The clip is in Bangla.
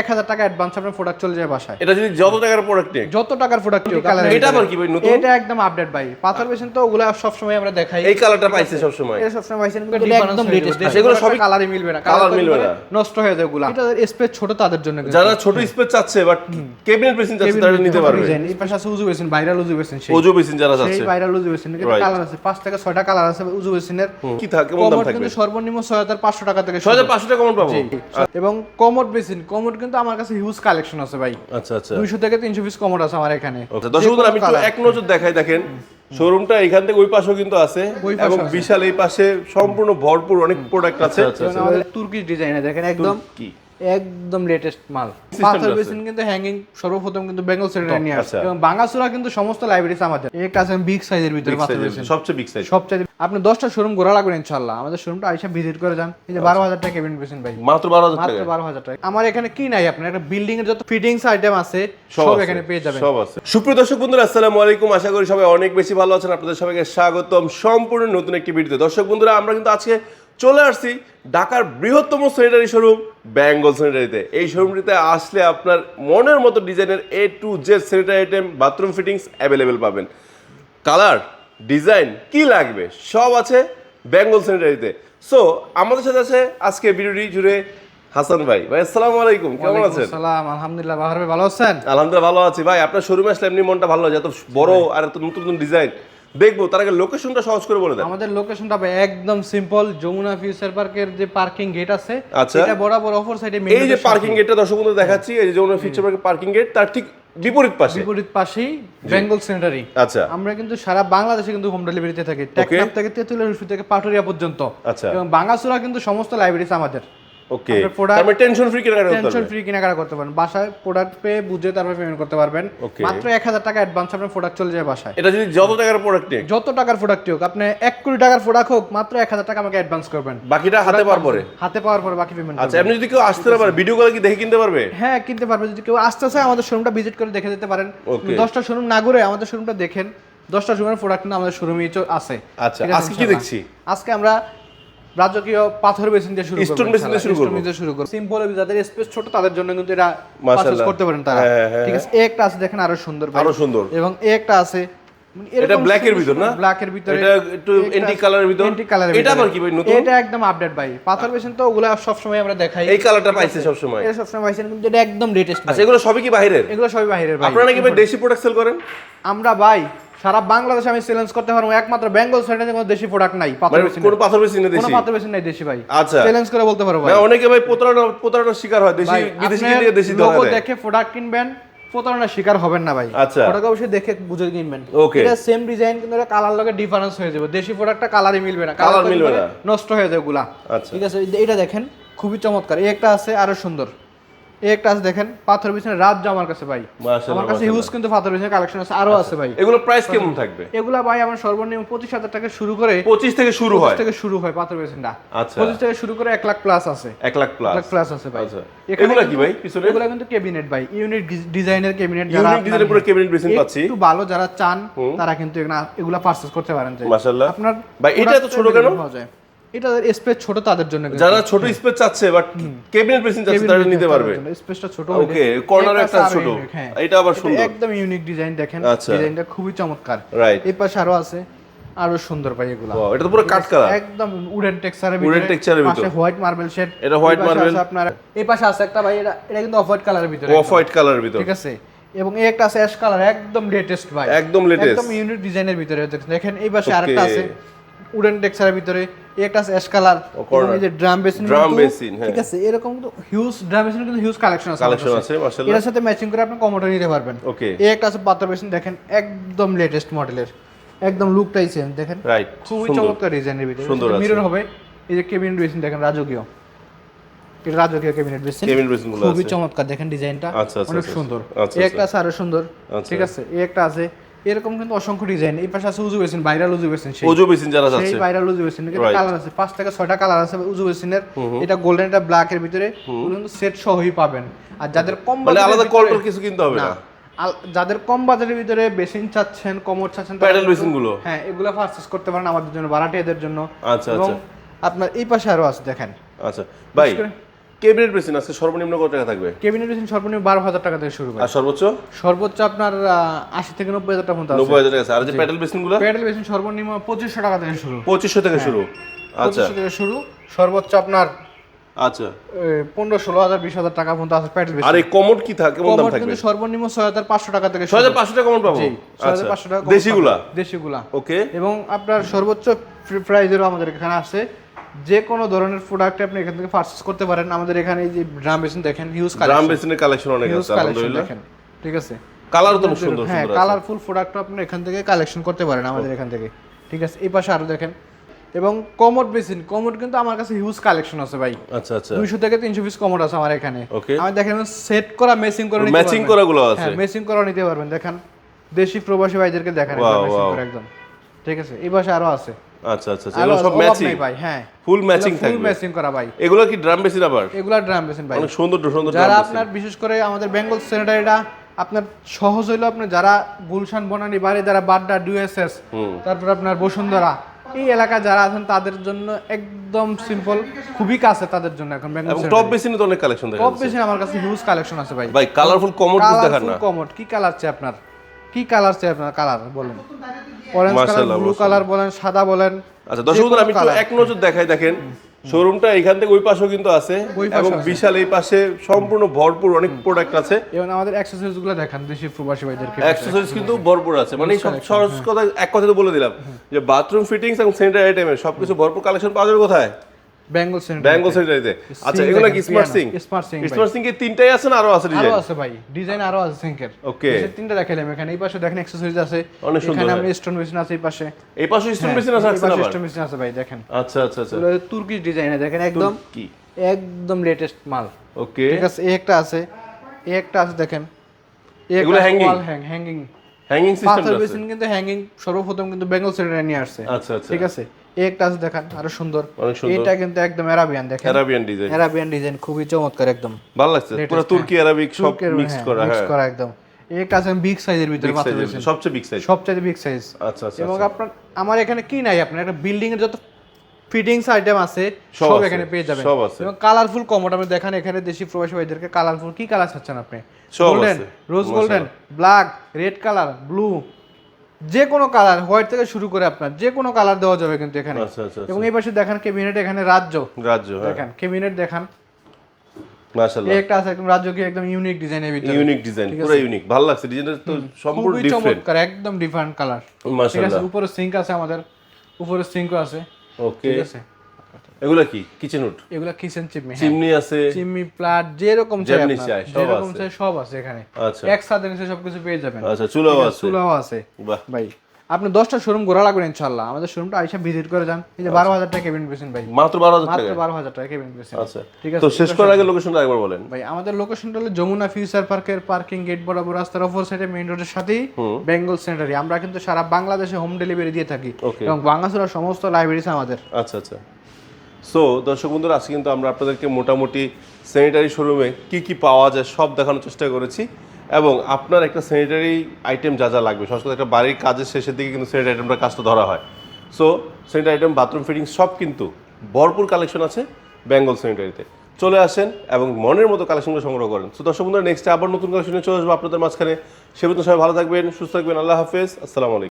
এক হাজার টাকা অ্যাডভান্স আপনার প্রোডাক্ট চলে যায় বাসায়। এটা যদি যত টাকার প্রোডাক্ট নিয়ে যত টাকার প্রোডাক্ট এটা আবার কি ভাই নতুন? এটা একদম আপডেট ভাই। পাথর বেসিন তো ওগুলা সবসময় আমরা দেখাই। এই কালারটা পাইছে সব সময় এটা সবসময় পাইছেন কিন্তু একদম লেটেস্ট আচ্ছা, এগুলো সবই কালারই মিলবে না। colour মিলবে না। নষ্ট হয়ে যায় ওগুলা। এটা স্পেস ছোট তাদের জন্য যারা ছোট স্পেস চাচ্ছে বাট ক্যাবিনেট বেসিন চাচ্ছে তারা নিতে পারবে। ডিজাইন এই পাশে আছে উজু বেসিন ভাইরাল উজু বেসিন সেই। ওজো বেসিন যারা সেই ভাইরাল উজু বেসিন। কিন্তু কালার আছে পাঁচ থেকে ছয়টা কালার আছে উজু বেসিনের। কি থাকে কেমন দাম থাকবে কিন্তু সর্বনিম্ন ছয় হাজার পাঁচশো টাকা থেকে ছয় হাজার পাঁচশো টাকা কেমন পাবো। এবং কমোড বেসিন কমোড কিন্তু আমার কাছে হিউজ কালেকশন আছে ভাই। আচ্ছা আচ্ছা। দুইশো থেকে তিনশো পিস কমোড আছে আমার এখানে। আচ্ছা, দর্শক আমি একটু এক নজর দেখাই দেখেন। শোরুমটা এখান থেকে ওই পাশেও কিন্তু আছে এবং বিশাল এই পাশে সম্পূর্ণ ভরপুর অনেক প্রোডাক্ট আছে। তুর্কি আমাদের তুর্কিশ ডিজাইনে দেখেন একদম কি একদম লেটেস্ট মাল। পাথর বেসিন কিন্তু হ্যাঙ্গিং সর্বপ্রথম কিন্তু বেঙ্গল সেটের নিয়ে আসছে। আচ্ছা। এবং বাঙ্গাসুরা কিন্তু সমস্ত লাইব্রেরিজ আমাদের। একটা আছে বিগ সাইজের ভিতরে পাথর বেসিন। সবচেয়ে বিগ সাইজ সবচেয়ে আপনি দশটা শোরুম ঘোরা লাগবেন ইনশাল্লাহ আমাদের শোরুমটা আইসা ভিজিট করে যান। এই যে বারো হাজার টাকা কেবিন বেসিন ভাই। মাত্র বারো হাজার মাত্র টাকা। বারো হাজার টাকা। আমার এখানে কি নাই আপনি একটা বিল্ডিং এর যত ফিটিংস আইটেম আছে সব সব এখানে পেয়ে যাবেন। সব আছে। সুপ্রিয় দর্শক বন্ধুরা আসসালামু আলাইকুম। আশা করি সবাই অনেক বেশি ভালো আছেন। আপনাদের সবাইকে স্বাগতম। সম্পূর্ণ নতুন একটি ভিডিওতে দর্শক বন্ধুরা আমরা কিন্তু আজকে চলে আসছি ঢাকার বৃহত্তম স্যানিটারি শোরুম বেঙ্গল স্যানিটারিতে এই শোরুমটিতে আসলে আপনার মনের মতো ডিজাইনের A to Z sanitary item bathroom fittings available পাবেন। কালার ডিজাইন কি লাগবে সব আছে বেঙ্গল স্যানিটারিতে সো আমাদের সাথে আছে আজকে ভিডিওটি জুড়ে হাসান ভাই। ভাই আসসালামু আলাইকুম কেমন আছেন? সালাম আলহামদুলিল্লাহ বাহার ভাই ভালো আছেন? আলহামদুলিল্লাহ ভালো আছি। ভাই আপনার শোরুমে আসলে এমনি মনটা ভালো লাগে এত বড় আর এত নতুন নতুন ডিজাইন দেখব তার আগে লোকেশনটা সহজ করে বলে দেন। আমাদের লোকেশনটা একদম সিম্পল যমুনা ফিউচার পার্কের যে পার্কিং গেট আছে আচ্ছা। এটা বরাবর অপর সাইডে এই যে পার্কিং গেটটা দর্শক বন্ধু দেখাচ্ছি এই যে যমুনা ফিচার পার্কের পার্কিং গেট তার ঠিক বিপরীত পাশে। বিপরীত পাশেই বেঙ্গল সেন্টারি আচ্ছা। আমরা কিন্তু সারা বাংলাদেশে কিন্তু হোম ডেলিভারিতে থাকি। টেকনাফ থেকে তেতুলিয়া থেকে পাটুরিয়া পর্যন্ত। আচ্ছা। এবং বাঙ্গাসুরা কিন্তু সমস্ত লাইব্রেরিজ আমাদের। ওকে টেনশন ফ্রি কেনাকাটা করতে টেনশন ফ্রি কেনাকাটা করতে পারেন। বাসায় প্রোডাক্ট পেয়ে বুঝে তারপর পেমেন্ট করতে পারবেন। মাত্র এক হাজার টাকা অ্যাডভান্স আপনার প্রোডাক্ট চলে যায় বাসায়। এটা যদি যত টাকার প্রোডাক্ট যত টাকার প্রোডাক্ট হোক আপনি কোটি টাকার প্রোডাক্ট হোক মাত্র এক হাজার টাকা আমাকে অ্যাডভান্স করবেন। বাকিটা হাতে পাওয়ার পরে। হাতে পাওয়ার পরে বাকি পেমেন্ট আচ্ছা এমনি যদি কেউ আসতে না পারে ভিডিও কলে কি দেখে কিনতে পারবে? হ্যাঁ কিনতে পারবে। যদি কেউ আসতে চায় আমাদের শোরুমটা ভিজিট করে দেখে যেতে পারেন। Okay. দশটা শোরুম না ঘুরে আমাদের শোরুমটা দেখেন। দশটা শোরুমের প্রোডাক্ট কিন্তু আমাদের শোরুমে আছে। আচ্ছা, আজকে কি দেখছি? আজকে আমরা রাজকীয় পাথর বেসিন দিয়ে শুরু Stone basin দিয়ে শুরু করব। দিয়ে শুরু করব সিম্পল যাদের স্পেস ছোট তাদের জন্য কিন্তু এটা পারচেজ করতে পারেন তারা হ্যাঁ, হ্যাঁ, ঠিক আছে একটা আছে দেখেন আরও সুন্দর। আরও সুন্দর। এবং একটা আছে এটা এরকম black এর ভিতর না? black এর ভিতরে এটা একটু এর ভিতর? color এটা আবার কি ভাই নতুন? এটা একদম আপডেট ভাই। পাথর তো ওগুলা সব সময় আমরা দেখাই। এই কালারটা পাইছে সব সময় এটা সবসময় পাইছেন কিন্তু এটা একদম লেটেস্ট আচ্ছা এগুলো সবই কি বাইরের এগুলো সবই বাইরের ভাই। আপনারা নাকি ভাই দেশি প্রোডাক্ট সেল করেন? আমরা ভাই সারা বাংলাদেশে আমি চ্যালেঞ্জ করতে পারব। একমাত্র বেঙ্গল সাইডে কোনো দেশি প্রোডাক্ট নাই পাথর মানে বেসিনের। কোনো পাথর বেশি না কোনো দেশি? পাথর বেসিন নাই দেশি ভাই। আচ্ছা। চ্যালেঞ্জ করে বলতে পারব ভাই। অনেকে ভাই প্রতারণা প্রতারণার শিকার হয় দেশি বিদেশি কিনে দেশি লোগো দেখে প্রোডাক্ট কিনবেন প্রতারণার শিকার হবেন না ভাই। আচ্ছা। ওটাকে অবশ্যই দেখে বুঝে কিনবেন। ওকে এটা সেম ডিজাইন কিন্তু এটা কালার লগে ডিফারেন্স হয়ে যাবে। দেশি প্রোডাক্টটা কালারই মিলবে না। মিলবে মিলবে না। নষ্ট হয়ে যাবে গুলা আচ্ছা। ঠিক আছে এটা দেখেন খুবই চমৎকার। এই একটা আছে আরও সুন্দর। এই একটা আছে দেখেন পাথর বিছানে রাত আমার কাছে ভাই। আমার কাছে হিউজ কিন্তু পাথর বিছানে কালেকশন আছে আরও আছে ভাই। এগুলো প্রাইস কেমন থাকবে? এগুলা ভাই আমার সর্বনিম্ন পঁচিশ হাজার টাকা শুরু করে পঁচিশ থেকে শুরু হয়? থেকে শুরু হয় পাথর আচ্ছা। পঁচিশ থেকে শুরু করে এক লাখ প্লাস আছে। এক লাখ প্লাস লাখ প্লাস আছে ভাই। আচ্ছা। এগুলো কি ভাই পিছনে? এগুলো কিন্তু ক্যাবিনেট ভাই ইউনিক ডিজাইনের ক্যাবিনেট যারা ডিজাইনের পুরো ক্যাবিনেট বেসিন পাচ্ছি। একটু ভালো যারা চান তারা কিন্তু এগুলা- পারচেজ করতে পারেন। মাশাআল্লাহ। আপনার ভাই, এটা এত ছোট কেন? এটা স্পেস ছোট তাদের জন্য যারা ছোট স্পেস চাচ্ছে বাট চাচ্ছে তারা নিতে পারবে। স্পেসটা ছোট ওকে কর্নারে একটা ছোট। হ্যাঁ। এটা আবার সুন্দর। একদম ইউনিক ডিজাইন দেখেন। আচ্ছা। ডিজাইনটা খুবই চমৎকার। রাইট এই পাশে আরও আছে। আরও সুন্দর ভাই এগুলা। এটা তো পুরো কাট কালার একদম উডেন টেক্সচারের texture এর ভিতর। পাশে হোয়াইট মার্বেল শেড এটা white marble। আপনার এই পাশে আছে একটা ভাই এটা এটা কিন্তু অফ হোয়াইট কালারের ভিতরে অফ হোয়াইট কালারের ভিতর। ঠিক আছে? এবং এই একটা আছে অ্যাশ কালার একদম লেটেস্ট ভাই। একদম latest। একদম ইউনিক ডিজাইনের ভিতরে দেখেন এই পাশে আরেকটা আছে। উডেন টেক্সচারের ভিতরে একটা আছে অ্যাশ কালার এই যে ড্রাম বেসিন basin, হ্যাঁ। ঠিক আছে এরকম কিন্তু হিউজ ড্রাম বেসিন কিন্তু হিউজ কালেকশন আছে কালেকশন আছে মাশাআল্লাহ। এটার সাথে ম্যাচিং করে আপনি কমোডো নিতে পারবেন। ওকে এই একটা আছে পাত্র বেসিন দেখেন একদম লেটেস্ট মডেলের একদম লুকটাই সেম দেখেন। রাইট খুবই চমৎকার ডিজাইনের ভিতরে। সুন্দর। মিরর হবে এই যে কেবিনেট বেসিন দেখেন রাজকীয়। এটা রাজকীয় কেবিনেট বেসিন basin গুলো খুবই চমৎকার দেখেন ডিজাইনটা আচ্ছা, আচ্ছা, অনেক আচ্ছা, সুন্দর। এই একটা আছে আরও সুন্দর। ঠিক আছে এই একটা আছে এরকম কিন্তু অসংখ্য ডিজাইন এই পাশে আছে উজু বেসিন ভাইরাল উজু বেসিন সেই। ওজো বেসিন যারা সেই চাচ্ছে ভাইরাল উজু বেসিন। কিন্তু কালার আছে পাঁচ থেকে ছয়টা কালার আছে উজু বেসিনের। এটা গোল্ডেন এটা ব্ল্যাক এর ভিতরে কিন্তু সেট সহই পাবেন। আর যাদের কম মানে আলাদা ভিতরে- কল কিছু কিনতে হবে না। যাদের কম বাজারের ভিতরে বেসিন চাচ্ছেন কমর চাচ্ছেন কিন্তু- basin গুলো? হ্যাঁ এগুলো পারচেজ করতে পারেন আমাদের জন্য ভাড়াটিয়াদের জন্য। আচ্ছা, আচ্ছা। আপনার এই পাশে আরও আছে দেখেন। আচ্ছা। ভাই ক্যাবিনেট বেসিন আজকে সর্বনিম্ন কত টাকা থাকবে? কেবিনেট মেশিন সর্বনিম্ন বারো হাজার টাকা থেকে শুরু আর সর্বোচ্চ? সর্বোচ্চ আপনার আশি থেকে নব্বই হাজার টাকা পর্যন্ত আছে। নব্বই হাজার টাকা আর যে প্যাডেল বেসিনগুলো প্যাডেল মেশিন সর্বনিম্ন পঁচিশশো টাকা থেকে শুরু। পঁচিশশো থেকে শুরু। আচ্ছা। থেকে শুরু। সর্বোচ্চ আপনার আচ্ছা। পনেরো ষোলো হাজার বিশ হাজার টাকা পর্যন্ত আছে প্যাডেল আর এই কমোড কি থাকে? কেমন দাম থাকবে? সর্বনিম্ন ছয় হাজার পাঁচশো টাকা থেকে ছয় হাজার পাঁচশো টাকা কমোড পাবো? ছয় আচ্ছা। হাজার পাঁচশো টাকা দেশিগুলা? দেশিগুলা। ওকে। এবং আপনার সর্বোচ্চ প্রাইজেরও আমাদের এখানে আছে। যে কোনো ধরনের প্রোডাক্ট আপনি এখান থেকে পারচেস করতে পারেন। আমাদের এখানে এই যে ড্রাম মেশিন দেখেন হিউজ ড্রাম কালেকশন বেসিনের কালেকশন অনেক আছে আলহামদুলিল্লাহ। দেখেন ঠিক আছে? কালার তো সুন্দর হ্যাঁ। কালারফুল প্রোডাক্ট আপনি এখান থেকে কালেকশন করতে পারেন আমাদের এখান থেকে। ঠিক আছে? এই পাশে আরও দেখেন। এবং কমোড বেসিন কমোড কিন্তু আমার কাছে হিউজ কালেকশন আছে ভাই। আচ্ছা আচ্ছা। দুইশো থেকে তিনশো পিস কমোড আছে আমার এখানে. আমি দেখেন সেট করা মেসিং করে নিতে ম্যাচিং। করা গুলো আছে। হ্যাঁ মেসিং করা নিতে পারবেন। দেখেন দেশি প্রবাসী ভাইদেরকে দেখেন. একদম। ঠিক আছে? এই পাশে আরও আছে। আচ্ছা আচ্ছা আচ্ছা এগুলো সব ম্যাচিং ভাই হ্যাঁ। ফুল ম্যাচিং ফুল ম্যাচিং করা ভাই। এগুলো কি ড্রাম বেসিন আবার এগুলা ড্রাম ভাই। অনেক সুন্দর সুন্দর যারা আপনার বিশেষ করে আমাদের বেঙ্গল স্যানিটারিটা আপনার সহজ হইল আপনার যারা গুলশান বনানি বাড়ি যারা বাড্ডা ডিউএসএস তারপর আপনার বসুন্ধরা এই এলাকা যারা আছেন তাদের জন্য একদম সিম্পল খুবই কাছে তাদের জন্য এখন এবং টপ বেসিনে তো অনেক কালেকশন দেখা টপ যাচ্ছে। আমার কাছে হিউজ কালেকশন আছে ভাই। ভাই কালারফুল কমোড দেখান না। কমোড কি কালার চাই আপনার? কি কালার চাই আপনার? কালার বলেন। অরেঞ্জ কালার ব্লু কালার বলেন সাদা বলেন আচ্ছা দর্শক আমি একটু এক নজর দেখাই দেখেন। শোরুমটা এখান থেকে ওই পাশেও কিন্তু আছে এবং বিশাল এই পাশে সম্পূর্ণ ভরপুর অনেক প্রোডাক্ট আছে। এবং আমাদের অ্যাক্সেসরিজগুলো দেখান দেশি প্রবাসী ভাইদেরকে। অ্যাক্সেসরিজ কিন্তু ভরপুর আছে। মানে সব সহজ কথা এক কথা তো বলে দিলাম যে বাথরুম ফিটিংস এবং স্যানিটারি আইটেমের সবকিছু ভরপুর কালেকশন পাওয়া যাবে কোথায়? বেঙ্গল স্যানিটারি ব্যাঙ্গল স্যানিটারিতে আচ্ছা এগুলো কি স্মার্ট সিং sink ভাই। স্মার্ট সিং এর তিনটাই আছে না আরও আছে আরও ডিজাইন আছে ভাই। ডিজাইন আরও আছে সিঙ্কের Okay. তিনটা দেখাইলাম এখানে। এই পাশে দেখেন অ্যাক্সেসরিজ আছে। অনেক সুন্দর এখানে হয়। আমি স্টোন মেশিন আছে এই পাশে। এই পাশে স্টোন মেশিন আছে এই আবার স্টোন মেশিন আছে ভাই দেখেন। আচ্ছা আচ্ছা আচ্ছা। ডিজাইনে দেখেন একদম কি? একদম লেটেস্ট মাল। ওকে ঠিক আছে এই একটা আছে। এই একটা আছে দেখেন। এই এগুলো hanging? Hang hanging hanging system আছে। কিন্তু হ্যাঙ্গিং সর্বপ্রথম কিন্তু বেঙ্গল সেন্টারে নিয়ে আসছে। আচ্ছা আচ্ছা। ঠিক আছে? আছে দেখেন আরও সুন্দর। এটা কিন্তু একদম অ্যারাবিয়ান দেখেন। অ্যারাবিয়ান ডিজাইন অ্যারাবিয়ান ডিজাইন খুবই চমৎকার একদম। ভালো লাগছে? পুরো তুর্কি আরবিক সব মিক্স করা মিক্স হ্যাঁ। করা একদম। আছে বিগ সাইজের ভিতরে বেসিন সবচেয়ে বিগ সাইজ সবচেয়ে বিগ সাইজ আচ্ছা আচ্ছা এবং আচ্ছা। আপনার আমার এখানে কি নাই আপনার? একটা বিল্ডিং এর যত ফিটিংস আইটেম আছে সব সব এখানে পেয়ে যাবেন। সব আছে। এবং কালারফুল কমোড আপনি দেখেন এখানে দেশি প্রবাসী ভাইদেরকে কালারফুল কি কালার চাচ্ছেন আপনি? Golden rose golden black red colour blue যে কোনো কালার হোয়াইট থেকে শুরু করে আপনার যে কোনো কালার দেওয়া যাবে কিন্তু এখানে। আচ্ছা আচ্ছা এবং এই পাশে দেখেন কেবিনেট এখানে রাজ্য। রাজ্য হ্যাঁ। দেখেন কেবিনেট দেখান। মাশাআল্লাহ। একটা আছে একদম রাজ্য কি একদম ইউনিক ডিজাইনের ভিতরে। ইউনিক ডিজাইন পুরো ইউনিক ভালো লাগছে ডিজাইনটা তো সম্পূর্ণ ডিফারেন্ট একদম ডিফারেন্ট কালার মাশাআল্লাহ। উপরে সিঙ্ক আছে আমাদের উপরে সিঙ্কও আছে। ওকে ঠিক আছে? এগুলা কি? কিচেন উড এগুলা কিচেন চিমনি চিমনি আছে চিমনি প্লাট যেরকম চাই যেমনি চাই, সব যেরকম। চাই সব আছে এখানে। আচ্ছা। একসাথে নিচে সবকিছু পেয়ে যাবেন। আচ্ছা চুলাও আছে। চুলাও আছে। বাহ। ভাই আপনি দশটা শোরুম ঘোরা লাগবেন ইনশাল্লাহ আমাদের শোরুমটা আইসা ভিজিট করে যান। এই যে বারো হাজার টাকা কেবিন পেয়েছেন ভাই। মাত্র বারো হাজার মাত্র বারো হাজার টাকা কেবিন পেয়েছেন আচ্ছা। ঠিক আছে তো শেষ করার আগে লোকেশনটা একবার বলেন। ভাই আমাদের লোকেশনটা হলো যমুনা ফিউচার পার্কের পার্কিং গেট বরাবর রাস্তার অপর সাইডে মেইন রোডের সাথেই বেঙ্গল সেন্টারি আমরা কিন্তু সারা বাংলাদেশে হোম ডেলিভারি দিয়ে থাকি। এবং বাংলাদেশের সমস্ত লাইব্রেরিস আমাদের। আচ্ছা আচ্ছা। সো দর্শক বন্ধুরা, আজকে কিন্তু আমরা আপনাদেরকে মোটামুটি স্যানিটারি শোরুমে কি কি পাওয়া যায় সব দেখানোর চেষ্টা করেছি এবং আপনার একটা স্যানিটারি আইটেম যা যা লাগবে সবসময় একটা বাড়ির কাজের শেষের দিকে কিন্তু স্যানিটারি আইটেমটা কাজটা ধরা হয়। So sanitary item bathroom fitting সব কিন্তু ভরপুর কালেকশন আছে বেঙ্গল স্যানিটারিতে চলে আসেন এবং মনের মতো কালেকশনগুলো সংগ্রহ করেন। সো দর্শক বন্ধুরা নেক্সট আবার নতুন কালেকশনে চলে আসব আপনাদের মাঝখানে। সে সবাই ভালো থাকবেন, সুস্থ থাকবেন, আল্লাহ হাফেজ, আসসালামু আলাইকুম।